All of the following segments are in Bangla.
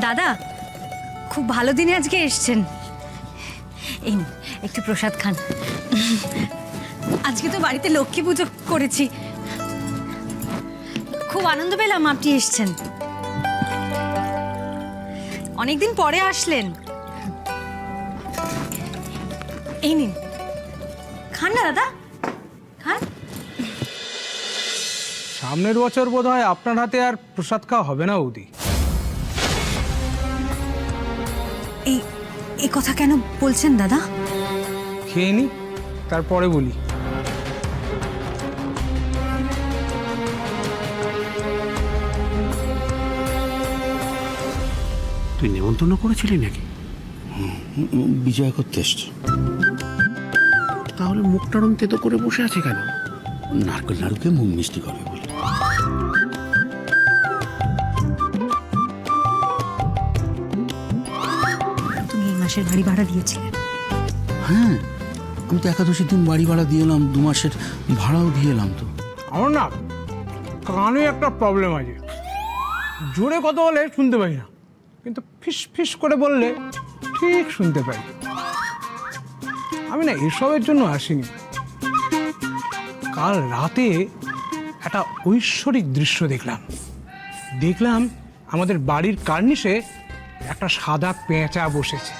দাদা, খুব ভালো দিনে আজকে এসছেন। এই একটু প্রসাদ খান। আজকে তো বাড়িতে লক্ষ্মী পুজো করেছি। খুব আনন্দ পেলাম আপনি এসছেন। অনেকদিন পরে আসলেন। এই নিন। খান না দাদা। খান। সামনের বছর বোধ হয় আপনার হাতে আর প্রসাদ খাওয়া হবে না, বৌদি। এই এই কথা কেন বলছেন দাদা? খেয়ে নি তারপরে বলি। তুই নেমন্তন্ন করেছিলি নাকি? বিজয় করতে এসছে। তাহলে মুখটারম তেতো করে বসে আছে কেন? নারকেল নাড়ুকে মুখ মিষ্টি করবে মাসের বাড়ি ভাড়া দিয়েছিলেন। হ্যাঁ আমি তো একাদশীর দিন বাড়ি ভাড়া দিয়ে এলাম দু মাসের ভাড়াও দিয়ে এলাম তো। আমার না কানে একটা প্রবলেম আছে। জোরে কথা বলে শুনতে পাই না কিন্তু ফিস ফিস করে বললে ঠিক শুনতে পাই। আমি না এসবের জন্য আসিনি। কাল রাতে একটা ঐশ্বরিক দৃশ্য দেখলাম। দেখলাম আমাদের বাড়ির কার্নিশে একটা সাদা পেঁচা বসেছে।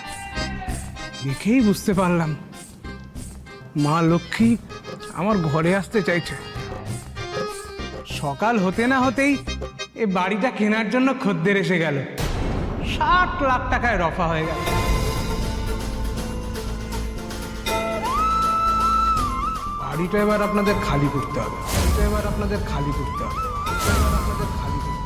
দেখেই বুঝতে পারলাম। মা লক্ষ্মী আমার ঘরে আসতে চাইছে। সকাল হতে না হতেই এ বাড়িটা কেনার জন্য খদ্দের এসে গেল। ষাট লাখ টাকায় রফা হয়ে গেল। বাড়িটা এবার আপনাদের খালি করতে হবে। বাড়িটা এবার আপনাদের খালি করতে হবে। আপনাদের খালি করতে